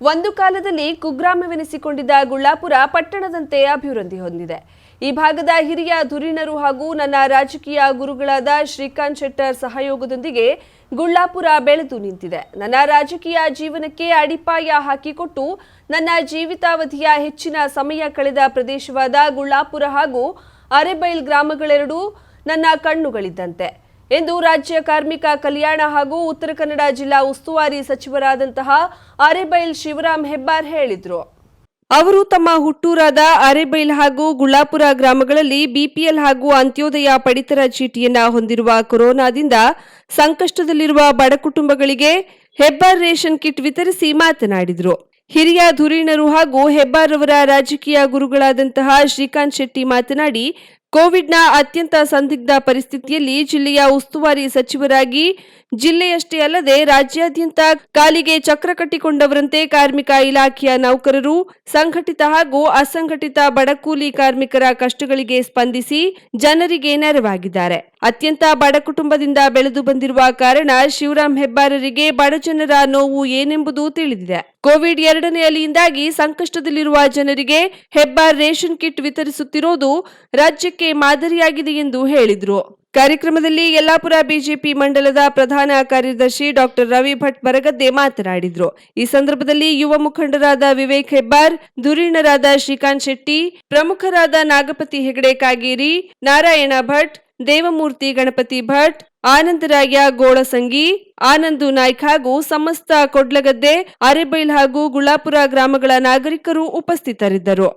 ಒಂದು ಕಾಲದಲ್ಲಿ ಕುಗ್ರಾಮವೆನಿಸಿಕೊಂಡಿದ್ದ ಗುಳ್ಳಾಪುರ ಪಟ್ಟಣದಂತೆ ಅಭಿವೃದ್ಧಿ ಹೊಂದಿದೆ. ಈ ಭಾಗದ ಹಿರಿಯ ಧುರೀಣರು ಹಾಗೂ ನನ್ನ ರಾಜಕೀಯ ಗುರುಗಳಾದ ಶ್ರೀಕಾಂತ್ ಶೆಟ್ಟರ್ ಸಹಯೋಗದೊಂದಿಗೆ ಗುಳ್ಳಾಪುರ ಬೆಳೆದು ನಿಂತಿದೆ. ನನ್ನ ರಾಜಕೀಯ ಜೀವನಕ್ಕೆ ಅಡಿಪಾಯ ಹಾಕಿಕೊಟ್ಟು ನನ್ನ ಜೀವಿತಾವಧಿಯ ಹೆಚ್ಚಿನ ಸಮಯ ಕಳೆದ ಪ್ರದೇಶವಾದ ಗುಳ್ಳಾಪುರ ಹಾಗೂ ಅರೆಬೈಲ್ ಗ್ರಾಮಗಳೆರಡೂ ನನ್ನ ಕಣ್ಣುಗಳಿದ್ದಂತೆ. ಎಂದು ರಾಜ್ಯ ಕಾರ್ಮಿಕ ಕಲ್ಯಾಣ ಹಾಗೂ ಉತ್ತರ ಕನ್ನಡ ಜಿಲ್ಲಾ ಉಸ್ತುವಾರಿ ಸಚಿವರಾದಂತಹ ಅರೆಬೈಲ್ ಶಿವರಾಮ್ ಹೆಬ್ಬಾರ್ ಹೇಳಿದರು. ಅವರು ತಮ್ಮ ಹುಟ್ಟೂರಾದ ಅರೆಬೈಲ್ ಹಾಗೂ ಗುಳ್ಳಾಪುರ ಗ್ರಾಮಗಳಲ್ಲಿ ಬಿಪಿಎಲ್ ಹಾಗೂ ಅಂತ್ಯೋದಯ ಪಡಿತರ ಚೀಟಿಯನ್ನ ಹೊಂದಿರುವ ಕೊರೋನಾದಿಂದ ಸಂಕಷ್ಟದಲ್ಲಿರುವ ಬಡ ಕುಟುಂಬಗಳಿಗೆ ಹೆಬ್ಬಾರ್ ರೇಷನ್ ಕಿಟ್ ವಿತರಿಸಿ ಮಾತನಾಡಿದರು. ಹಿರಿಯ ಧುರೀಣರು ಹಾಗೂ ಹೆಬ್ಬಾರ್ ಅವರ ರಾಜಕೀಯ ಗುರುಗಳಾದಂತಹ ಶ್ರೀಕಾಂತ್ ಶೆಟ್ಟಿ ಮಾತನಾಡಿ ಕೋವಿಡ್ನ ಅತ್ಯಂತ ಸಂದಿಗ್ಧ ಪರಿಸ್ಥಿತಿಯಲ್ಲಿ ಜಿಲ್ಲೆಯ ಉಸ್ತುವಾರಿ ಸಚಿವರಾಗಿ ಜಿಲ್ಲೆಯಷ್ಟೇ ಅಲ್ಲದೆ ರಾಜ್ಯಾದ್ಯಂತ ಕಾಲಿಗೆ ಚಕ್ರ ಕಟ್ಟಿಕೊಂಡವರಂತೆ ಕಾರ್ಮಿಕ ಇಲಾಖೆಯ ನೌಕರರು, ಸಂಘಟಿತ ಹಾಗೂ ಅಸಂಘಟಿತ ಬಡಕೂಲಿ ಕಾರ್ಮಿಕರ ಕಷ್ಟಗಳಿಗೆ ಸ್ಪಂದಿಸಿ ಜನರಿಗೆ ನೆರವಾಗಿದ್ದಾರೆ. ಅತ್ಯಂತ ಬಡ ಕುಟುಂಬದಿಂದ ಬೆಳೆದು ಬಂದಿರುವ ಕಾರಣ ಶಿವರಾಮ್ ಹೆಬ್ಬಾರರಿಗೆ ಬಡಜನರ ನೋವು ಏನೆಂಬುದು ತಿಳಿದಿದೆ. ಕೋವಿಡ್ ಎರಡನೇ ಅಲೆಯಿಂದಾಗಿ ಸಂಕಷ್ಟದಲ್ಲಿರುವ ಜನರಿಗೆ ಹೆಬ್ಬಾರ್ ರೇಷನ್ ಕಿಟ್ ವಿತರಿಸುತ್ತಿರುವುದು ರಾಜ್ಯಕ್ಕೆ ಮಾದರಿಯಾಗಿದೆ ಎಂದು ಹೇಳಿದರು. ಕಾರ್ಯಕ್ರಮದಲ್ಲಿ ಯಲ್ಲಾಪುರ ಬಿಜೆಪಿ ಮಂಡಲದ ಪ್ರಧಾನ ಕಾರ್ಯದರ್ಶಿ ಡಾಕ್ಟರ್ ರವಿ ಭಟ್ ಬರಗದ್ದೆ ಮಾತನಾಡಿದರು. ಈ ಸಂದರ್ಭದಲ್ಲಿ ಯುವ ಮುಖಂಡರಾದ ವಿವೇಕ್ ಹೆಬ್ಬಾರ್ ಧುರೀಣರಾದ ಶ್ರೀಕಾಂತ್ ಶೆಟ್ಟಿ, ಪ್ರಮುಖರಾದ ನಾಗಪತಿ ಹೆಗಡೆ ಕಾಗೇರಿ, ನಾರಾಯಣ ಭಟ್, ದೇವಮೂರ್ತಿ ಗಣಪತಿ ಭಟ್ ಆನಂದರಾಯ ಗೋಳಸಂಗಿ ಆನಂದು ನಾಯ್ಕ್ ಹಾಗೂ ಸಮಸ್ತ ಕೊಡ್ಲಗದ್ದೆ ಅರೆಬೈಲ್ ಹಾಗೂ ಗುಳಾಪುರ ಗ್ರಾಮಗಳ ನಾಗರಿಕರು ಉಪಸ್ಥಿತರಿದ್ದರು.